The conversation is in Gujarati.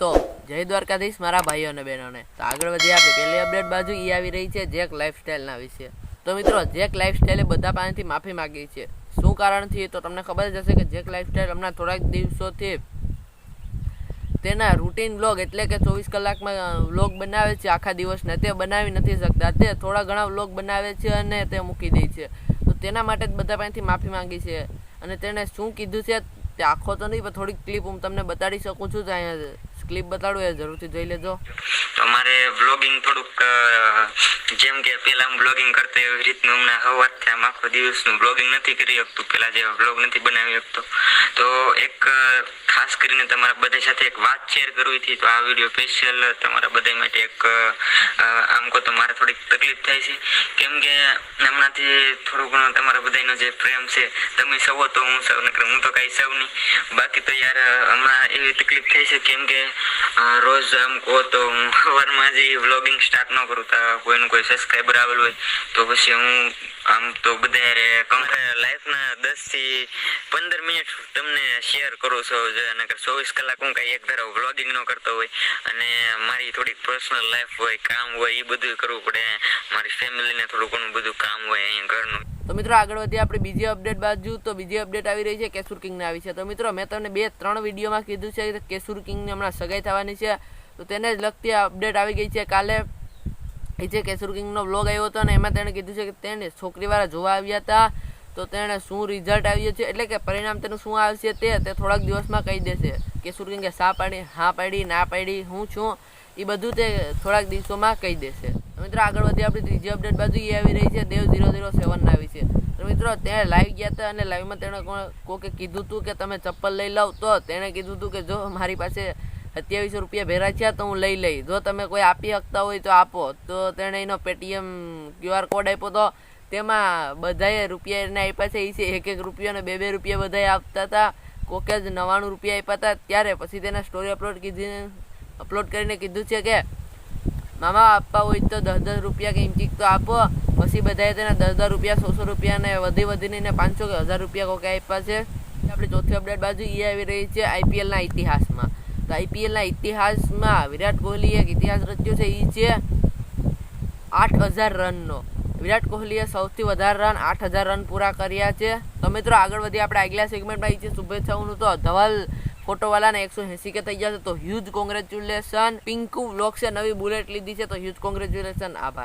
તો જય દ્વારકાધીશ મારા ભાઈઓ અને બહેનોને. તો આગળ વધીએ આપણે પહેલી અપડેટ બાજુ. એ આવી રહી છે જેક લાઈફસ્ટાઈલના વિશે. તો મિત્રો, જેક લાઈફસ્ટાઈલે બધા પાસેથી માફી માગી છે. શું કારણથી? તો તમને ખબર જ હશે કે જેક લાઈફસ્ટાઈલ હમણાં થોડાક દિવસોથી તેના રૂટીન વ્લોગ એટલે કે ચોવીસ કલાકમાં વ્લોગ બનાવે છે. આખા દિવસને તે બનાવી નથી શકતા. તે થોડા ઘણા વ્લોગ બનાવે છે અને તે મૂકી દે છે. તો તેના માટે જ બધા પાસેથી માફી માંગી છે. અને તેણે શું કીધું છે તે આખો તો નહીં, પણ થોડીક ક્લિપ હું તમને બતાડી શકું છું જ અહીંયા. ક્લિપ બતાડું એ જરૂરથી જોઈ લેજો. તો મારે બ્લોગિંગ થોડુંક જેમ કે પેલા હું બ્લોગિંગ કરતો એવી રીતનું હમણાં હવારથી આમ આખો દિવસનું બ્લોગિંગ નથી કરી શકતું. પેલા જે બ્લોગ નથી બનાવી શકતો. તો એક ખાસ કરીને તમારા બધા સાથે એક વાત શેર કરવી હતી, તો આ વીડિયો સ્પેશિયલ તમારા બધા માટે એક આમ કહો તો મારે થોડીક તકલીફ થાય છે. કેમ કે હમણાંથી થોડું ઘણું તમારા બધાનો જે પ્રેમ છે, તમે સૌ તો હું સૌ, નકર હું તો કાંઈ સૌ નહીં. બાકી તો યાર હમણાં એવી તકલીફ થઈ છે કેમ કે રોજ આમ કહો તો હું જે વ્લોગિંગ સ્ટાર્ટ ન કરું, તો કોઈનું કોઈ સબસ્ક્રાઈબર આવેલું હોય, તો પછી હું આમ તો બધા લાઈફના દસથી પંદર મિનિટ તમને શેર કરું છું નકર ચોવીસ કલાક હું કાંઈ એક ધારો વ્લોગિંગ ન કરતો હોય, અને મારી થોડીક પર્સનલ લાઈફ હોય, કામ હોય એ બધું કરવું પડે, મારી ફેમિલીને થોડું ઘણું બધું કામ હોય, અહીંયા ઘરનું. તો મિત્રો આગળ વધીએ આપણે બીજી અપડેટ બાજુ. તો બીજી અપડેટ આવી રહી છે કેસુર કિંગને આવી છે. તો મિત્રો મેં તમને બે ત્રણ વિડીયોમાં કીધું છે કે કેસુર કિંગની હમણાં સગાઈ થવાની છે. તો તેને જ લગતી અપડેટ આવી ગઈ છે. કાલે એ જે કેસુર કિંગનો બ્લોગ આવ્યો હતો અને એમાં તેણે કીધું છે કે તેણે છોકરીવાળા જોવા આવ્યા હતા. તો તેણે શું રિઝલ્ટ આવ્યું છે? એટલે કે પરિણામ તેનું શું આવશે તે તે થોડાક દિવસમાં કહી દેશે. કેસુર કિંગે સા પાડી, હા પાડી, ના પાડી, હું છું, એ બધું તે થોડાક દિવસોમાં કહી દેશે. મિત્રો આગળ વધી આપણી ત્રીજી અપડેટ બાજુ એ આવી રહી છે, દેવ ઝીરો ઝીરો સેવન આવી છે તો મિત્રો તેણે લાઈવ ગયા હતા અને લાઈવમાં તેણે કોકે કીધું હતું કે તમે ચપ્પલ લઈ લાવ, તો તેણે કીધું હતું કે જો મારી પાસે સત્યાવીસો રૂપિયા ભેરા છે તો હું લઈ લઈ જો તમે કોઈ આપી શકતા હોય તો આપો. તો તેણે એનો પેટીએમ ક્યુઆર કોડ આપ્યો તો તેમાં બધાએ રૂપિયા એને આપ્યા છે. એ છે એક એક રૂપિયો અને બે બે રૂપિયા બધાએ આપતા હતા. કોકે જ નવ્વાણું રૂપિયા આપ્યા હતા. ત્યારે પછી તેને સ્ટોરી અપલોડ કીધી અપલોડ કરીને કીધું છે કે મામા, આપવા હોય તો દસ દસ રૂપિયા કે ઇંચીક તો આપો. પછી બધાએ તેને દસ દસ રૂપિયા, સો સો રૂપિયાને વધી વધીને પાંચસો કે હજાર રૂપિયા કોકે આપ્યા છે. આપણી ચોથી અપડેટ બાજુ એ આવી રહી છે આઈપીએલના ઇતિહાસમાં. તો આઈપીએલના ઇતિહાસમાં વિરાટ કોહલીએ એક ઇતિહાસ રચ્યો છે એ છે આઠ હજાર રનનો. વિરાટ કોહલીએ સૌથી વધારે રન, આઠ હજાર રન પૂરા કર્યા છે. તો મિત્રો આગળ વધી આપણે આગલા સેગમેન્ટમાં આવી છે શુભેચ્છાઓનું તો ધવલ ફોટોવાલાને એકસો એંસી કે થઈ છે તો હ્યુજ કોંગ્રેચ્યુલેશન પિંકુ બ્લોક્સે નવી બુલેટ લીધી છે, તો હ્યુજ કોંગ્રેચ્યુલેશન આભાર.